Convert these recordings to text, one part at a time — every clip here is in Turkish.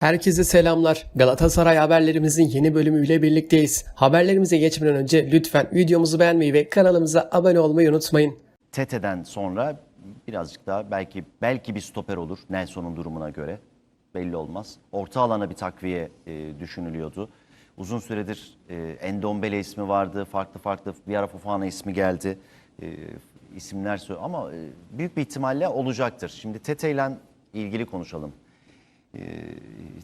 Herkese selamlar. Galatasaray haberlerimizin yeni bölümüyle birlikteyiz. Haberlerimize geçmeden önce lütfen videomuzu beğenmeyi ve kanalımıza abone olmayı unutmayın. Tete'den sonra birazcık daha belki belki bir stoper olur Nelson'un durumuna göre. Belli olmaz. Orta alana bir takviye e, düşünülüyordu. Uzun süredir e, Endombele ismi vardı. Farklı farklı bir ara Fofana ismi geldi. E, isimler ama e, büyük bir ihtimalle olacaktır. Şimdi Tete ile ilgili konuşalım. Ee,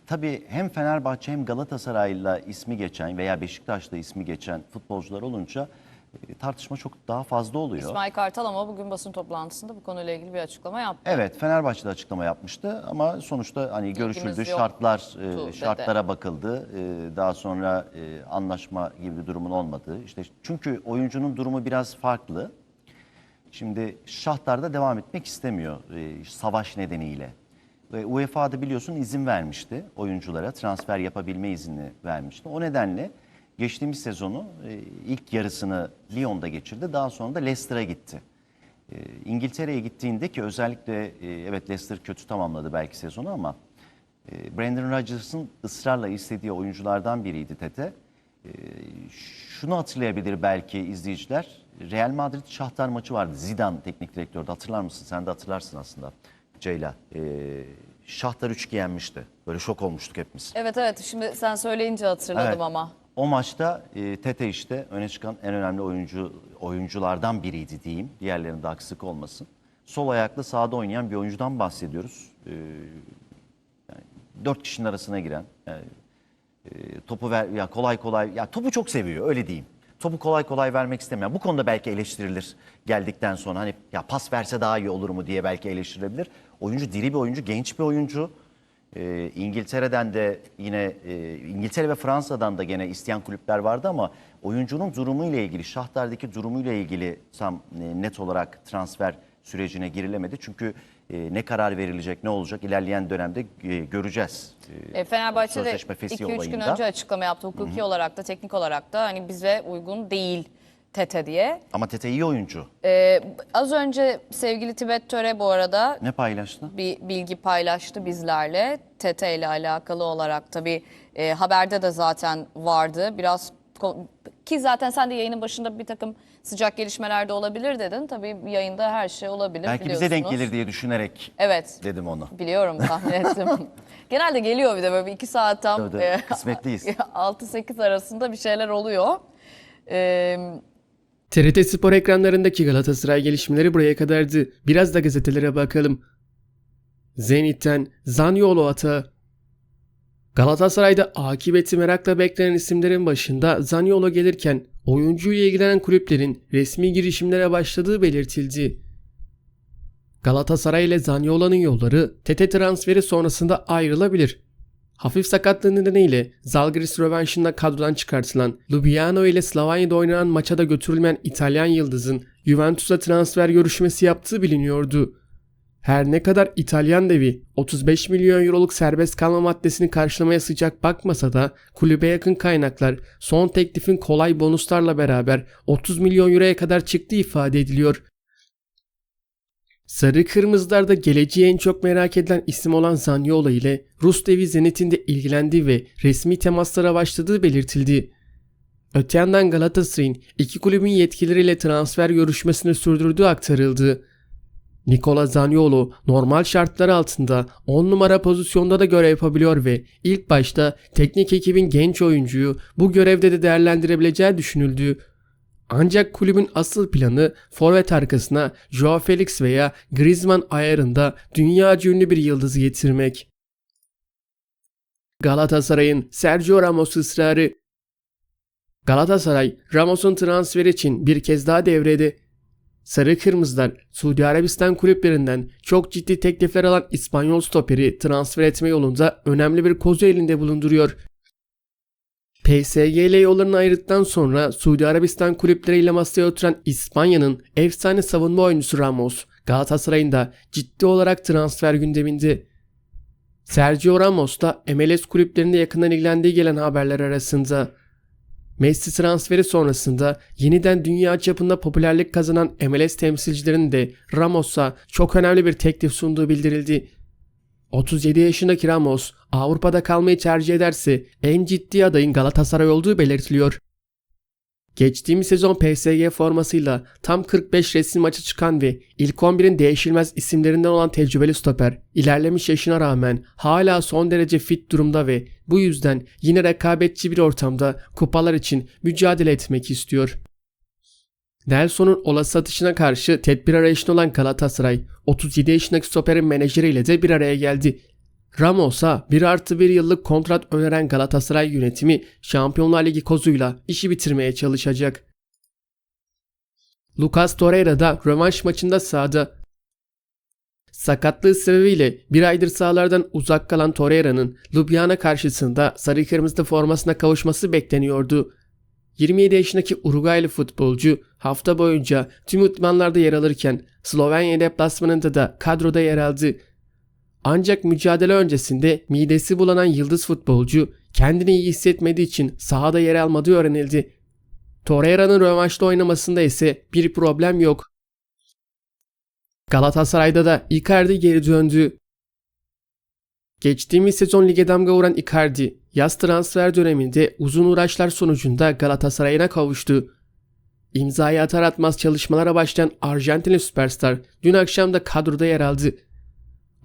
tabii hem Fenerbahçe hem Galatasaray'la ismi geçen veya Beşiktaş'la ismi geçen futbolcular olunca e, tartışma çok daha fazla oluyor. İsmail Kartal ama bugün basın toplantısında bu konuyla ilgili bir açıklama yaptı. Evet Fenerbahçe'de açıklama yapmıştı ama sonuçta hani görüşüldü, yoktu şartlar e, dedi. şartlara bakıldı. E, Daha sonra e, anlaşma gibi bir durumun olmadığı. İşte çünkü oyuncunun durumu biraz farklı. Şimdi Şahtar'da devam etmek istemiyor e, savaş nedeniyle. UEFA'da biliyorsun izin vermişti oyunculara transfer yapabilme izni vermişti. O nedenle geçtiğimiz sezonu e, ilk yarısını Lyon'da geçirdi. Daha sonra da Leicester'a gitti. E, İngiltere'ye gittiğinde ki özellikle e, evet Leicester kötü tamamladı belki sezonu ama Brandon Rodgers'ın ısrarla istediği oyunculardan biriydi Tete. Şunu hatırlayabilir belki izleyiciler. Real Madrid Şahtar maçı vardı. Zidane teknik direktördü. Hatırlar mısın? Sen de hatırlarsın aslında Ceyla. E, Şahtar 3 yenmişti. Böyle şok olmuştuk hepimiz. Evet evet şimdi sen söyleyince hatırladım Evet. ama. O maçta e, Tete işte öne çıkan en önemli oyuncu oyunculardan biriydi diyeyim. Diğerlerinde aksık olmasın. Sol ayaklı sahada oynayan bir oyuncudan bahsediyoruz. E, yani dört kişinin arasına giren, yani, e, topu ver ya kolay kolay ya topu çok seviyor öyle diyeyim. Topu kolay kolay vermek istemeyen. Bu konuda belki eleştirilir geldikten sonra hani ya pas verse daha iyi olur mu diye belki eleştirilebilir. Oyuncu diri bir oyuncu, genç bir oyuncu. Ee, İngiltere'den de yine e, İngiltere ve Fransa'dan da gene isteyen kulüpler vardı ama oyuncunun durumuyla ilgili, Şahtar'daki durumuyla ilgili tam e, net olarak transfer sürecine girilemedi. Çünkü e, ne karar verilecek, ne olacak ilerleyen dönemde e, göreceğiz. E, E, Fenerbahçe de sözleşme fesih 2-3 gün önce açıklama yaptı. Hukuki olarak da teknik olarak da hani bize uygun değil Tete diye. Ama Tete iyi oyuncu. E, az önce sevgili Tibet Töre bu arada Ne paylaştı? bir bilgi paylaştı bizlerle. Tete ile alakalı olarak tabii e, haberde de zaten vardı. Biraz ki zaten sen de yayının başında bir takım sıcak gelişmeler de olabilir dedin. Tabii yayında her şey olabilir Belki bize denk biliyorsunuz. gelir diye düşünerek Evet. dedim onu. Biliyorum tahmin ettim. Genelde geliyor bir de böyle bir iki saat tam Tabii, tabii. e, Kısmetliyiz. 6-8 arasında bir şeyler oluyor. E, TRT Spor ekranlarındaki Galatasaray gelişmeleri buraya kadardı. Biraz da gazetelere bakalım. Zenit'ten Zaniolo atağı. Galatasaray'da akıbeti merakla beklenen isimlerin başında Zaniolo gelirken oyuncuyla ilgilenen kulüplerin resmi girişimlere başladığı belirtildi. Galatasaray ile Zaniolo'nun yolları Tete transferi sonrasında ayrılabilir. Hafif sakatlığı nedeniyle Zalgiris rövanşında kadrodan çıkartılan Lubiano ile Slovanya'da oynanan maça da götürülmeyen İtalyan yıldızın Juventus'a transfer görüşmesi yaptığı biliniyordu. Her ne kadar İtalyan devi 35 milyon euroluk serbest kalma maddesini karşılamaya sıcak bakmasa da kulübe yakın kaynaklar son teklifin kolay bonuslarla beraber 30 milyon euroya kadar çıktığı ifade ediliyor. Sarı Kırmızılar'da geleceği en çok merak edilen isim olan Zaniolo ile Rus devi Zenit'in de ilgilendiği ve resmi temaslara başladığı belirtildi. Öte yandan Galatasaray'ın iki kulübün yetkilileriyle transfer görüşmesini sürdürdüğü aktarıldı. Nikola Zaniolo normal şartlar altında 10 numara pozisyonda da görev yapabiliyor ve ilk başta teknik ekibin genç oyuncuyu bu görevde de değerlendirebileceği düşünüldü. Ancak kulübün asıl planı forvet arkasına Joao Felix veya Griezmann ayarında dünya ünlü bir yıldızı getirmek. Galatasaray'ın Sergio Ramos ısrarı Galatasaray Ramos'un transferi için bir kez daha devrede. Sarı Kırmızılar Suudi Arabistan kulüplerinden çok ciddi teklifler alan İspanyol stoperi transfer etme yolunda önemli bir kozu elinde bulunduruyor. PSG ile yollarını ayırdıktan sonra Suudi Arabistan kulüpleriyle masaya oturan İspanya'nın efsane savunma oyuncusu Ramos, Galatasaray'ın da ciddi olarak transfer gündeminde. Sergio Ramos da MLS kulüplerinde yakından ilgilendiği gelen haberler arasında. Messi transferi sonrasında yeniden dünya çapında popülerlik kazanan MLS temsilcilerinin de Ramos'a çok önemli bir teklif sunduğu bildirildi. 37 yaşındaki Ramos Avrupa'da kalmayı tercih ederse en ciddi adayın Galatasaray olduğu belirtiliyor. Geçtiğimiz sezon PSG formasıyla tam 45 resmi maçı çıkan ve ilk 11'in değişilmez isimlerinden olan tecrübeli stoper, ilerlemiş yaşına rağmen hala son derece fit durumda ve bu yüzden yine rekabetçi bir ortamda kupalar için mücadele etmek istiyor. Nelson'un olası satışına karşı tedbir arayışında olan Galatasaray, 37 yaşındaki stoperin menajeriyle de bir araya geldi. Ramos'a 1 artı 1 yıllık kontrat öneren Galatasaray yönetimi Şampiyonlar Ligi kozuyla işi bitirmeye çalışacak. Lucas Torreira da rövanş maçında sahada. Sakatlığı sebebiyle bir aydır sahalardan uzak kalan Torreira'nın Ljubljana karşısında sarı kırmızı formasına kavuşması bekleniyordu. 27 yaşındaki Uruguaylı futbolcu hafta boyunca tüm idmanlarda yer alırken Slovenya deplasmanında da kadroda yer aldı. Ancak mücadele öncesinde midesi bulanan yıldız futbolcu kendini iyi hissetmediği için sahada yer almadığı öğrenildi. Torreira'nın rövanşta oynamasında ise bir problem yok. Galatasaray'da da Icardi geri döndü. Geçtiğimiz sezon lige damga vuran Icardi, yaz transfer döneminde uzun uğraşlar sonucunda Galatasaray'ına kavuştu. İmzayı atar atmaz çalışmalara başlayan Arjantinli süperstar dün akşam da kadroda yer aldı.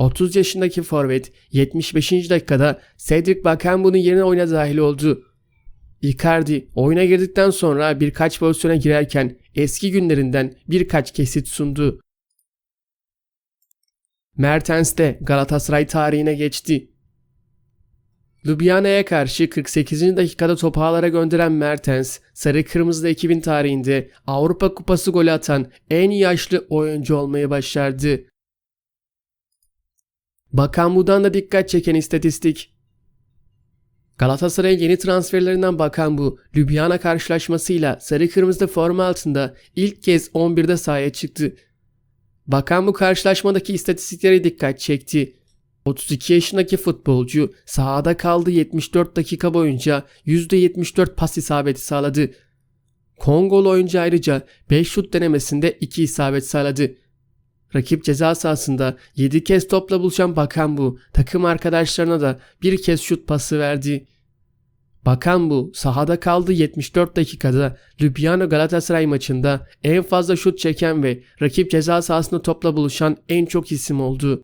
30 yaşındaki forvet 75. dakikada Cedric Bakambu'nun yerine oyuna dahil oldu. Icardi oyuna girdikten sonra birkaç pozisyona girerken eski günlerinden birkaç kesit sundu. Mertens de Galatasaray tarihine geçti. Ljubljana'ya karşı 48. dakikada topu ağlara gönderen Mertens, Sarı Kırmızılı ekibin tarihinde Avrupa Kupası golü atan en yaşlı oyuncu olmayı başardı. Bakan da dikkat çeken istatistik. Galatasaray'ın yeni transferlerinden bakan bu Ljubljana karşılaşmasıyla sarı kırmızı forma altında ilk kez 11'de sahaya çıktı. Bakan bu karşılaşmadaki istatistiklere dikkat çekti. 32 yaşındaki futbolcu sahada kaldığı 74 dakika boyunca %74 pas isabeti sağladı. Kongolu oyuncu ayrıca 5 şut denemesinde 2 isabet sağladı. Rakip ceza sahasında 7 kez topla buluşan Bakan bu takım arkadaşlarına da bir kez şut pası verdi. Bakan bu sahada kaldığı 74 dakikada Ljubljana Galatasaray maçında en fazla şut çeken ve rakip ceza sahasında topla buluşan en çok isim oldu.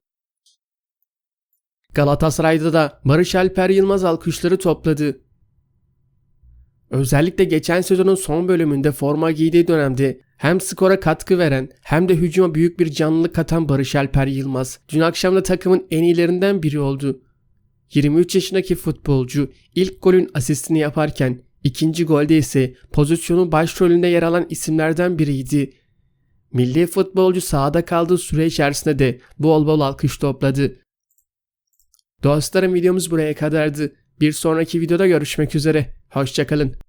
Galatasaray'da da Barış Alper Yılmaz alkışları topladı. Özellikle geçen sezonun son bölümünde forma giydiği dönemde hem skora katkı veren hem de hücuma büyük bir canlılık katan Barış Alper Yılmaz dün akşam da takımın en iyilerinden biri oldu. 23 yaşındaki futbolcu ilk golün asistini yaparken ikinci golde ise pozisyonun başrolünde yer alan isimlerden biriydi. Milli futbolcu sahada kaldığı süre içerisinde de bol bol alkış topladı. Dostlarım videomuz buraya kadardı. Bir sonraki videoda görüşmek üzere. Hoşçakalın.